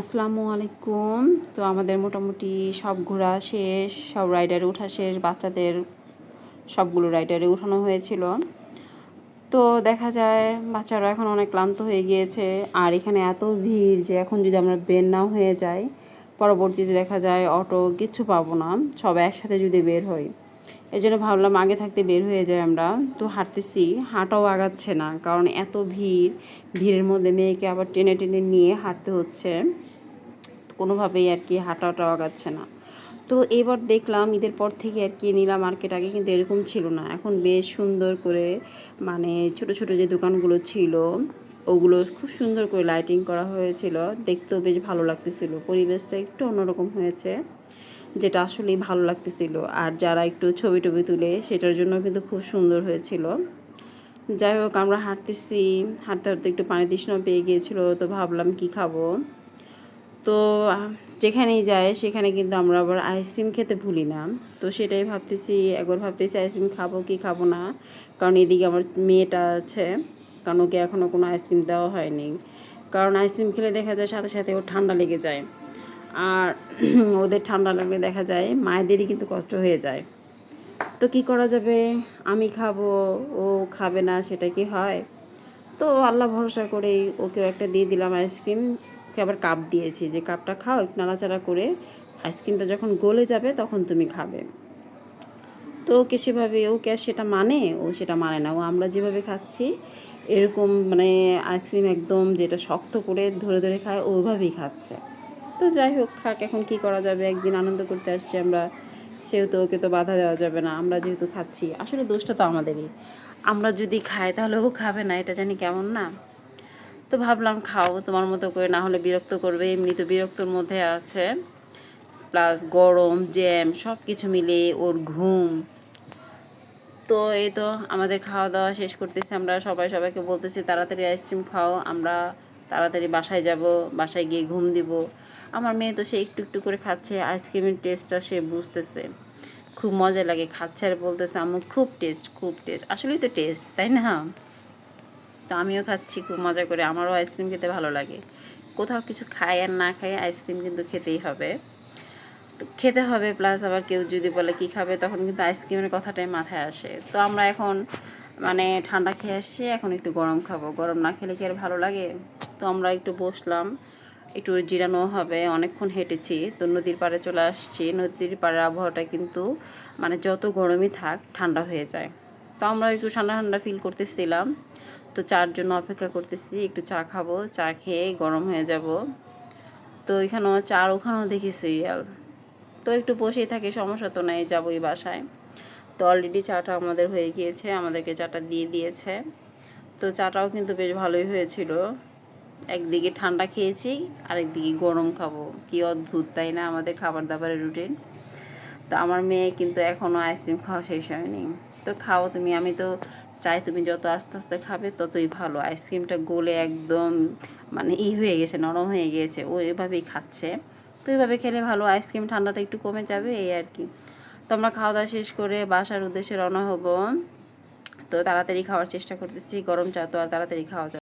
আসসালামু আলাইকুম। তো আমাদের মোটামুটি সব ঘোরা শেষ, সব রাইডারে ওঠা শেষ, বাচ্চাদের সবগুলো রাইডারে উঠানো হয়েছিল। তো দেখা যায় বাচ্চারা এখন অনেক ক্লান্ত হয়ে গিয়েছে, আর এখানে এত ভিড় যে এখন যদি আমরা বের না হয়ে যাই, পরবর্তীতে দেখা যায় অটো কিচ্ছু পাবো না সব একসাথে যদি বের হই। এই জন্য ভাবলাম আগে থাকতে বের হয়ে যাই আমরা। তো হাঁটতেছি, হাঁটাও আগাচ্ছে না, কারণ এত ভিড়, ভিড়ের মধ্যে মেয়েকে আবার টেনে টেনে নিয়ে হাঁটতে হচ্ছে। কোনোভাবেই আর কি হাঁটাটাও আগাচ্ছে না। তো এবার দেখলাম ঈদের পর থেকে আর কি নীলা মার্কেট আগে কিন্তু এরকম ছিল না। এখন বেশ সুন্দর করে মানে ছোট ছোট যে দোকানগুলো ছিল, ওগুলো খুব সুন্দর করে লাইটিং করা হয়েছিল। দেখতেও বেশ ভালো লাগতেছিল। পরিবেশটা একটু অন্যরকম হয়েছে। যেটা আসলেই ভালো লাগতেছিল। আর যারা একটু ছবি টবি তুলে, সেটার জন্য কিন্তু খুব সুন্দর হয়েছিল। যাই হোক, আমরা হাঁটতেছি। হাঁটতে হাঁটতে একটু পানি তৃষ্ণা পেয়ে গিয়েছিল, তো ভাবলাম কি খাব? তো যেখানেই যায় সেখানে কিন্তু আমরা আবার আইসক্রিম খেতে ভুলি না। তো সেটাই ভাবতেছি, একবার ভাবতেছি আইসক্রিম খাব কি খাব না? কারণ এদিকে আমার মেয়েটা আছে, কারণ ওকে এখনও কোনো আইসক্রিম দেওয়া হয়নি। কারণ আইসক্রিম খেলে দেখা যায় সাথে সাথে ওর ঠান্ডা লেগে যায়। আর ওদের ঠান্ডা লাগলে দেখা যায় মায়েদেরই কিন্তু কষ্ট হয়ে যায়। তো কি করা যাবে? আমি খাব, ও খাবে না, সেটা কি হয়? তো আল্লাহ ভরসা করেই ওকেও একটা দিয়ে দিলাম আইসক্রিম। ওকে আবার কাপ দিয়েছি, যে কাপটা খাও, একটু নাড়াচাড়া করে আইসক্রিমটা যখন গলে যাবে তখন তুমি খাবে। তো ওকে সেভাবে ও কে সেটা মানে ও সেটা মানে না, ও আমরা যেভাবে খাচ্ছি, এরকম মানে আইসক্রিম একদম যেটা শক্ত করে ধরে ধরে খায় ওইভাবেই খাচ্ছে। তো যাই হোক, থাক, এখন কি করা যাবে? একদিন আনন্দ করতে আসছি আমরা। সেহেতু ওকে তো বাধা দেওয়া যাবে না, আমরা যেহেতু খাচ্ছি। আসলে দোষটা তো আমাদেরই। আমরা যদি খাই, তাহলে ও খাবে না, এটা জানি কেমন না। তো ভাবলাম খাও, তোমার মতো করে না হলে বিরক্ত করবে, এমনি তো বিরক্তর মধ্যে আছে। প্লাস গরম, জ্যাম সব কিছু মিলে ওর ঘুম। তো এই তো আমাদের খাওয়া দাওয়া শেষ করতেছি আমরা, সবাই সবাইকে বলতেছি, তাড়াতাড়ি আইসক্রিম খাও, আমরা তাড়াতাড়ি বাসায় যাব, বাসায় গিয়ে ঘুম দিব। আমার মেয়ে তো সে একটু একটু করে খাচ্ছে, আইসক্রিমের টেস্টটা সে বুঝতেছে। খুব মজা লাগে খাচ্ছে আর বলতেছে আমার খুব টেস্ট খুব টেস্ট। আসলেই তো টেস্ট, তাই না? তো আমিও খাচ্ছি খুব মজা করে, আমারও আইসক্রিম খেতে ভালো লাগে। কোথাও কিছু খাই আর না খাই আইসক্রিম কিন্তু খেতেই হবে। তো খেতে হবে, প্লাস আবার কেউ যদি বলে কি খাবে, তখন কিন্তু আইসক্রিমের কথাটাই মাথায় আসে। তো আমরা এখন মানে ঠান্ডা খেয়ে আসছি, এখন একটু গরম খাব। গরম না খেলে কি আর ভালো লাগে? তো আমরা একটু বসলাম। একটু জিরানো হবে, অনেকক্ষণ হেঁটেছি। তো নদীর পাড়ে চলে আসছি। নদীর পাড়ের আবহাওয়াটা কিন্তু মানে যত গরমই থাক, ঠান্ডা হয়ে যায়। তো আমরা একটু ঠান্ডা ঠান্ডা ফিল করতেছিলাম। তো চার জন্য অপেক্ষা করতেছি, একটু চা খাব। চা খেয়ে গরম হয়ে যাব। তো এখানেও চার, ওখানেও দেখি সিরিয়াল তো একটু বসেই থাকি, সমস্যা তো নাই, যাবোই বাসায়। তো অলরেডি চাটা আমাদের হয়ে গিয়েছে, আমাদেরকে চাটা দিয়ে দিয়েছে। তো চাটাও কিন্তু বেশ ভালোই হয়েছিল। একদিকে ঠান্ডা খেয়েছি, আরেকদিকে গরম খাব। কি অদ্ভুত, তাই না? আমাদের খাবার দাবারের রুটিন তো আমার মেয়ে কিন্তু এখনও আইসক্রিম খাওয়া শেষ হয়নি। তো খাও তুমি, আমি তো চাই তুমি যত আস্তে আস্তে খাবে, ততই ভালো। আইসক্রিমটা গলে একদম মানে ই হয়ে গেছে, নরম হয়ে গিয়েছে ও এভাবেই খাচ্ছে। তো এভাবে খেলে ভালো আইসক্রিম ঠান্ডাটা একটু কমে যাবে, এই আর কি। তো আমরা খাওয়া দাওয়া শেষ করে বাসার উদ্দেশ্যে রওনা হব। তো তাড়াতাড়ি খাওয়ার চেষ্টা করতেছি, গরম চা তো আর তাড়াতাড়ি খাওয়া